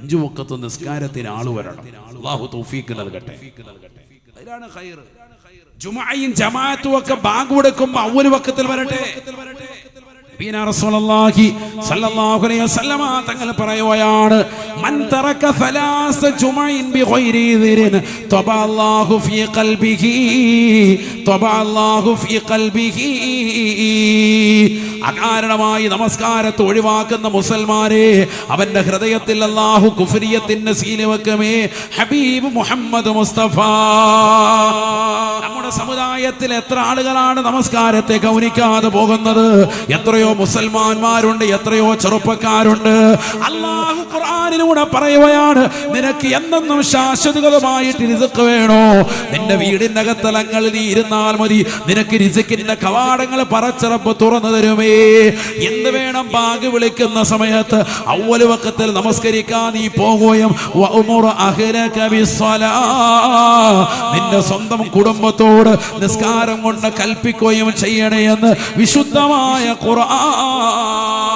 അഞ്ചു വക്കത്ത് നിസ്കാരത്തിന് ആൾ വരണം. തൗഫീഖ് നൽകട്ടെ. അതിലാണ് ഖൈർ ജുമയും ജമാഅത്തും ഒക്കെ ബാങ്ക് കൊടുക്കുമ്പോ അവർ പക്കത്തിൽ വരട്ടെ. തങ്ങൾ അകാരണമായി നമസ്കാരത്തെ ഒഴിവാക്കുന്ന മുസൽമാരെ അവന്റെ ഹൃദയത്തിൽ അള്ളാഹു കുഫരിയത്തിന്റെ സീലവക്കമേ വെക്കുമേ. ഹബീബ് മുഹമ്മദ് മുസ്തഫ. നമ്മുടെ സമുദായത്തിൽ എത്ര ആളുകളാണ് നമസ്കാരത്തെ കൗനിക്കാതെ പോകുന്നത്? എത്രയോ മുസൽമാന്മാരുണ്ട് എത്രയോ ചെറുപ്പക്കാരുണ്ട്. അള്ളാഹു ഖുർആനിലൂടെ പറയുകയാണ് നിനക്ക് എന്നെന്നും ശാശ്വതമായിട്ട് രിസുക്ക് വേണോ? നിന്റെ വീടിന്റെ അകത്തലങ്ങളിൽ ഇരുന്നാൽ മതി. നിനക്ക് രിസുക്കിന്റെ കവാടങ്ങൾ പറച്ചിറപ്പ് തുറന്നു തരുമേ. എന്ത് വേണം ബാഗ് വിളിക്കുന്ന സമയത്ത് അവൽ വക്കത്തിൽ നമസ്കരിക്കാൻ നീ പോകുകയും. നിന്റെ സ്വന്തം കുടുംബത്തോട് നിസ്കാരം കൊണ്ട് കൽപ്പിക്കുകയും ചെയ്യണേ എന്ന് വിശുദ്ധമായ ഖുർആൻ